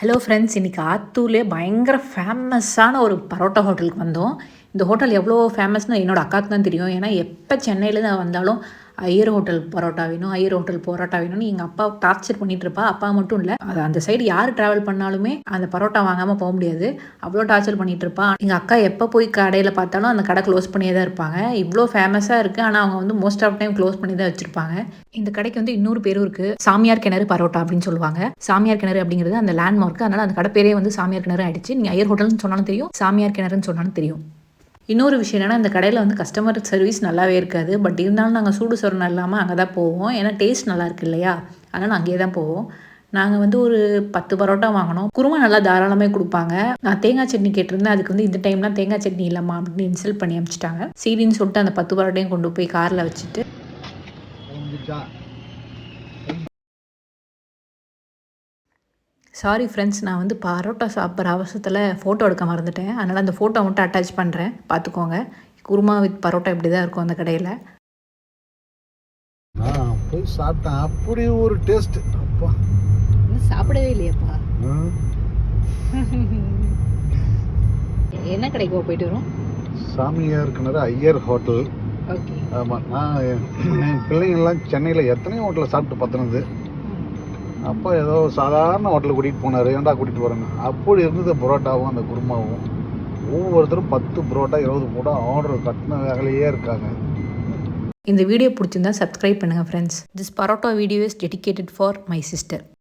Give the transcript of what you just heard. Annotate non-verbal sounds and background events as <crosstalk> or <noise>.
Hello friends இன்றைக்கி ஆத்தூர்லேயே பயங்கர ஃபேமஸான ஒரு பரோட்டா ஹோட்டலுக்கு வந்தோம். இந்த ஹோட்டல் எவ்வளோ ஃபேமஸ்னு என்னோடய அக்காவுக்கு தான் தெரியும். ஏன்னா எப்போ சென்னையில் வந்தாலும் ஐயர் ஹோட்டல் பரோட்டா வேணும் ஐயர் ஹோட்டல் பரோட்டா வேணும்னு எங்கள் அப்பா டார்ச்சர் பண்ணிட்டு இருப்பா அப்பா மட்டும் இல்லை அது அந்த சைடு யார் ட்ராவல் பண்ணாலுமே அந்த பரோட்டா வாங்காமல் போக முடியாது. அவ்வளோ டார்ச்சர் பண்ணிட்டு இருப்பா எங்கள் அக்கா எப்போ போய் கடையில் பார்த்தாலும் அந்த கடை க்ளோஸ் பண்ணியே தான் இருப்பாங்க. இவ்வளோ ஃபேமஸாக இருக்குது ஆனால் அவங்க வந்து மோஸ்ட் ஆஃப் டைம் க்ளோஸ் பண்ணி தான் வச்சுருப்பாங்க. இந்த கடைக்கு வந்து இன்னொரு பேரும் இருக்குது சாமியார் கிணறு பரோட்டா அப்படின்னு சொல்லுவாங்க. சாமியார் கிணறு அப்படிங்கிறது அந்த லேண்ட்மார்க் அதனால் அந்த கடை பேரே வந்து சாமியார் கிணறு ஆயிடுச்சு. நீங்கள் ஐயர் ஹோட்டல்னு சொன்னாலும் தெரியும் சாமியார் கிணறுன்னு சொன்னாலும் தெரியும். இன்னொரு விஷயம் என்னென்னா இந்த கடையில் வந்து கஸ்டமர் சர்வீஸ் நல்லாவே இருக்காது. பட் இருந்தாலும் நாங்கள் சூடு சொரணம் இல்லாமல் அங்கே தான் போவோம். ஏன்னா டேஸ்ட் நல்லா இருக்கு இல்லையா? அதனால் அங்கேயே தான் போவோம். நாங்கள் வந்து ஒரு பத்து பரோட்டா வாங்கினோம். குருமா நல்லா தாராளமாக கொடுப்பாங்க. நான் தேங்காய் சட்னி கேட்டிருந்தேன். அதுக்கு வந்து இந்த டைம்லாம் தேங்காய் சட்னி இல்லைம்மா அப்படின்னு இன்சல்ட் பண்ணி அமிச்சிட்டாங்க. சரின்னு சொல்லிட்டு அந்த பத்து பரோட்டையும் கொண்டு போய் காரில் வச்சுட்டு சாரி ஃப்ரெண்ட்ஸ் நான் வந்து பரோட்டா சாப்பிட்ற அவசரத்தில் ஃபோட்டோ எடுக்க மறந்துட்டேன். அதனால் அந்த ஃபோட்டோ மட்டும் அட்டாச் பண்ணுறேன் பார்த்துக்கோங்க குருமா வித் பரோட்டா இப்படி தான் இருக்கும் அந்த கடையில். நான் போய் சாப்பிட்டேன். அப்படி ஒரு டேஸ்ட் அப்பா. இன்னும் சாப்பிடவே இல்லையாப்பா. <laughs> என்ன கடைக்கு போயிட்டு வரும்? சாமியார் கிணறு ஐயர் ஹோட்டல். ஓகே. ஆமாம் நான் என் பிள்ளைங்கள்லாம் சென்னையில் எத்தனையோ ஹோட்டலில் சாப்பிட்டு பத்தினது அப்போ ஏதோ சாதாரண ஹோட்டலுக்கு கூட்டிகிட்டு போனார். ஏன்டா கூட்டிகிட்டு போகிறேன்னு அப்படி இருந்தது பரோட்டாவும் அந்த குருமாவும். ஒவ்வொருத்தரும் பத்து பரோட்டா இருபது புரோட்டா ஆர்டர் கட்டின வேலையே இருக்காங்க. இந்த வீடியோ பிடிச்சிருந்தா சப்ஸ்கிரைப் பண்ணுங்கள் friends this parotta video is dedicated for my sister